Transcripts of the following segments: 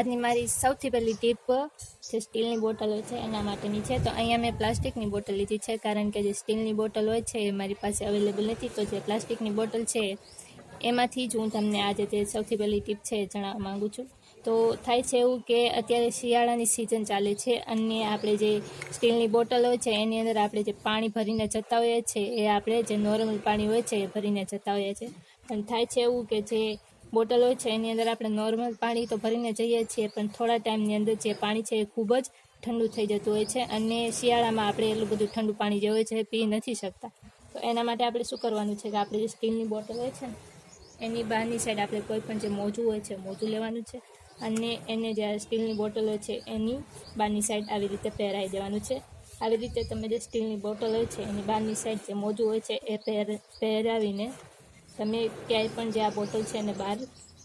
આજની મારી સૌથી પહેલી ટીપ જે સ્ટીલની બોટલ હોય છે, એના માટેની છે. તો અહીંયા મેં પ્લાસ્ટિકની બોટલ લીધી છે, કારણ કે જે સ્ટીલની બોટલ હોય છે, એ મારી પાસે અવેલેબલ નથી. તો જે પ્લાસ્ટિકની બોટલ છે, એમાંથી જ હું તમને આજે જે સૌથી પહેલી ટીપ છે જણાવવા માગું છું. તો થાય છે એવું કે અત્યારે શિયાળાની સિઝન ચાલે છે, અને આપણે જે સ્ટીલની બોટલ હોય છે, એની અંદર આપણે જે પાણી ભરીને જતા હોઈએ છીએ એ આપણે જે નોર્મલ પાણી હોય છે, એ ભરીને જતા હોઈએ છીએ પણ થાય છે એવું કે જે બોટલ હોય છે, એની અંદર આપણે નોર્મલ પાણી તો ભરીને જઈએ છીએ, પણ થોડા ટાઈમની અંદર જે પાણી છે એ ખૂબ જ ઠંડુ થઈ જતું હોય છે અને શિયાળામાં આપણે એટલું બધું ઠંડુ પાણી જે હોય છે પી નથી શકતા. તો એના માટે આપણે શું કરવાનું છે કે આપણે જે સ્ટીલની બોટલ હોય છે એની બહારની સાઈડ આપણે કોઈ પણ જે મોજું હોય છે, મોજું લેવાનું છે અને એને જે સ્ટીલની બોટલ છે, એની બહારની સાઈડ આવી રીતે પહેરાવી દેવાનું છે. આવી રીતે તમે જે સ્ટીલની બોટલ હોય છે, એની બહારની સાઈડ જે મોજું હોય છે, એ પહેર, પહેરાવીને તમે ક્યાંય પણ જે આ બોટલ છે એને બહાર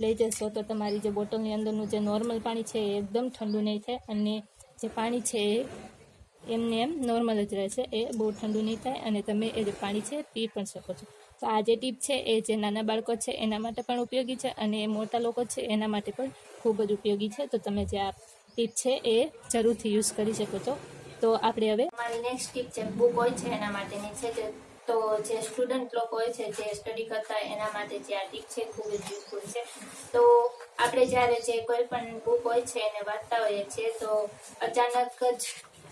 લઈ જશો, તો તમારી જે બોટલની અંદરનું જે નોર્મલ પાણી છે એ એકદમ ઠંડુ નહીં થાય અને જે પાણી છે એ એમને એમ નોર્મલ જ રહેશે એ બહુ ઠંડુ નહીં થાય અને તમે એ જે પાણી છે પી પણ શકો છો. તો આ જે ટીપ છે એ જે નાના બાળકો છે એના માટે પણ ઉપયોગી છે અને એ મોટા લોકો છે એના માટે પણ ખૂબ જ ઉપયોગી છે. તો તમે જે આ ટીપ છે એ જરૂરથી યુઝ કરી શકો છો. તો આપણે હવે નેક્સ્ટ ટીપ છે બુક હોય છે એના માટેની છે, જે તો જે સ્ટુડન્ટ લોકો હોય છે, જે સ્ટડી કરતા એના માટે જે આ ટીપ છે ખૂબ જ યુઝફુલ છે. તો આપણે જ્યારે જે કોઈ પણ બુક હોય છે, એને વાંચતા હોઈએ છીએ, તો અચાનક જ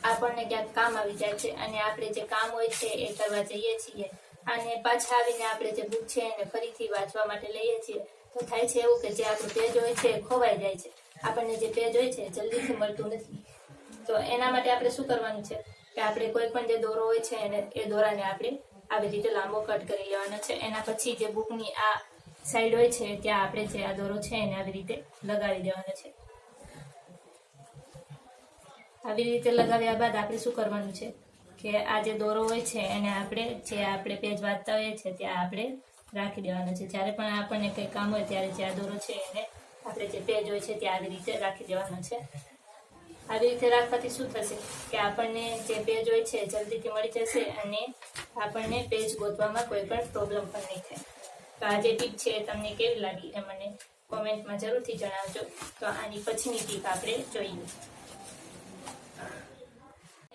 આપણને ક્યાંક કામ આવી જાય છે અને આપણે જે કામ હોય છે એ કરવા જઈએ છીએ. અને પાછા આવીને આપણે જે બુક છે એને ફરીથી વાંચવા માટે લઈએ છીએ, તો થાય છે એવું કે જે આપણું પેજ હોય છે એ ખોવાઈ જાય છે. આપણને જે પેજ હોય છે જલ્દીથી મળતું નથી. તો એના માટે આપણે શું કરવાનું છે? કે આપણે કોઈ પણ જે દોરો હોય છે એને, એ દોરાને આપણે આવી રીતે લાંબો કટ કરી લેવાનો છે. એના પછી જે બુકની આ સાઈડ હોય છે, ત્યાં આપણે જે આ દોરો છે, એને આવી રીતે લગાવી દેવાનો છે. આવી રીતે લગાવ્યા બાદ આપણે શું કરવાનું છે કે આ જે દોરો હોય છે, એને આપણે જે આપણે પેજ વાંચતા હોઈએ છીએ, ત્યાં આપણે રાખી દેવાનો છે. જ્યારે પણ આપણને કંઈ કામ હોય, ત્યારે જે આ દોરો છે, એને આપણે જે પેજ હોય છે, ત્યાં આવી રીતે રાખી દેવાનો છે. આવી રીતે રાખવાથી શું થશે કે આપણને જે પેજ હોય છે, જલ્દીથી મળી જશે અને આપણને પેજ ગોતવામાં કોઈ પણ પ્રોબ્લેમ પણ નહીં થાય. તો આ જે ટીપ છે તમને કેવી લાગી એ મને કોમેન્ટમાં જરૂરથી જણાવજો. તો આની પછીની ટીપ આપણે જોઈએ.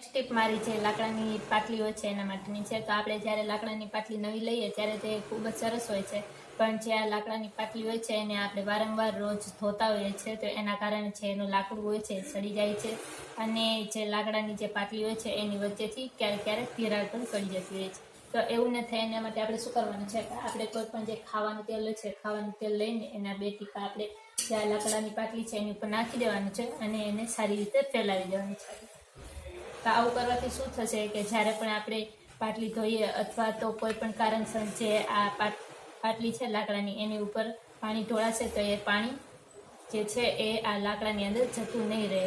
ટીપ મારી જે લાકડાની પાટલી હોય છે એના માટેની છે. તો આપણે જ્યારે લાકડાની પાટલી નવી લઈએ ત્યારે તે ખૂબ જ સરસ હોય છે. પણ જે આ લાકડાની પાટલી હોય છે એને આપણે વારંવાર રોજ ધોતા હોઈએ છીએ તો એના કારણે છે એનું લાકડું હોય છે સડી જાય છે. અને જે લાકડાની જે પાટલી હોય છે એની વચ્ચેથી ક્યારેક ક્યારેક તિરાડ પણ પડી જતી હોય છે. તો એવું ન થાય, એના માટે આપણે શું કરવાનું છે? આપણે કોઈ પણ જે ખાવાનું તેલ હોય છે, ખાવાનું તેલ લઈને એના બે ટીપા આપણે જે આ લાકડાની પાટલી છે એની ઉપર નાખી દેવાનું છે અને એને સારી રીતે ફેલાવી દેવાનું છે. તો આવું કરવાથી શું થશે કે જ્યારે પણ આપણે પાટલી ધોઈએ અથવા તો કોઈ પણ કારણસર જે આ પાટ, પાટલી છે લાકડાની, એની ઉપર પાણી ઢોળાશે તો એ પાણી જે છે એ આ લાકડાની અંદર જતું નહીં રહે.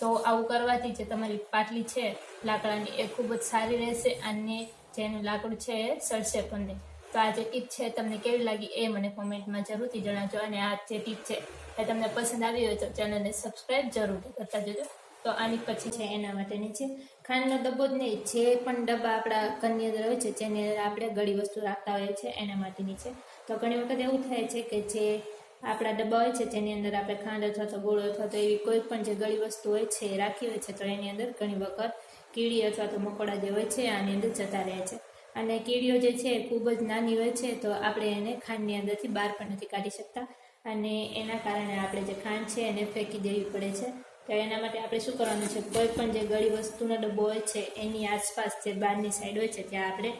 તો આવું કરવાથી જે તમારી પાટલી છે લાકડાની એ ખૂબ જ સારી રહેશે અને જેનું લાકડું છે એ સડશે પણ નહીં. તો આ જે ટીપ છે તમને કેવી લાગી એ મને કોમેન્ટમાં જરૂરથી જણાવજો અને આ જે ટીપ છે એ તમને પસંદ આવી હોય તો ચેનલને સબસ્ક્રાઈબ જરૂરથી કરતા જજો. તો આની પછી છે એના માટેની છે. ખાંડનો ડબ્બો જ નહીં, જે પણ ડબ્બા આપણા ઘરની અંદર હોય છે, જેની અંદર આપણે ગળી વસ્તુ રાખતા હોઈએ છીએ, એના માટેની છે. તો ઘણી વખત એવું થાય છે કે જે આપણા ડબ્બા હોય છે, જેની અંદર આપણે ખાંડ અથવા તો ગોળ અથવા તો એવી કોઈ પણ જે ગળી વસ્તુ હોય છે રાખી હોય છે, તો એની અંદર ઘણી વખત કીડી અથવા તો મકોડા જે હોય છે, આની અંદર જતા રહે છે. અને કીડીઓ જે છે ખૂબ જ નાની હોય છે, તો આપણે એને ખાંડની અંદરથી બહાર પણ નથી કાઢી શકતા. અને એના કારણે આપણે જે ખાંડ છે, એને ફેંકી દેવી પડે છે. તો એના માટે આપણે શું કરવાનું છે કોઈ પણ જે ગળી વસ્તુનો ડબ્બો હોય છે, એની આસપાસ જે બહારની સાઈડ હોય છે, ત્યાં આપણે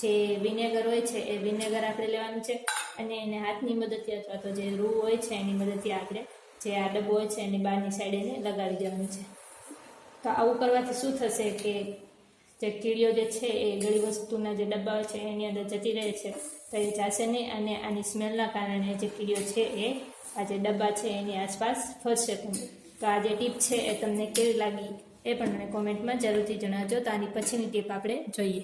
જે વિનેગર હોય છે, એ વિનેગર આપણે લેવાનું છે અને એને હાથની મદદથી અથવા તો જે રૂ હોય છે, એની મદદથી આપણે જે આ ડબ્બો હોય છે, એની બહારની સાઈડ એને લગાવી દેવાનું છે તો આવું કરવાથી શું થશે કે જે કીડીઓ જે છે, એ ગળી વસ્તુના જે ડબ્બા હોય છે, એની અંદર જતી રહે છે, તો એ જાશે નહીં અને આની સ્મેલના કારણે જે કીડીઓ છે, એ આ જે ડબ્બા છે, એની આસપાસ ફરશે પણ. તો આ જે ટીપ છે એ તમને કેવી લાગી એ પણ મને કોમેન્ટમાં જરૂરથી જણાવજો. તો આની પછીની ટીપ આપણે જોઈએ.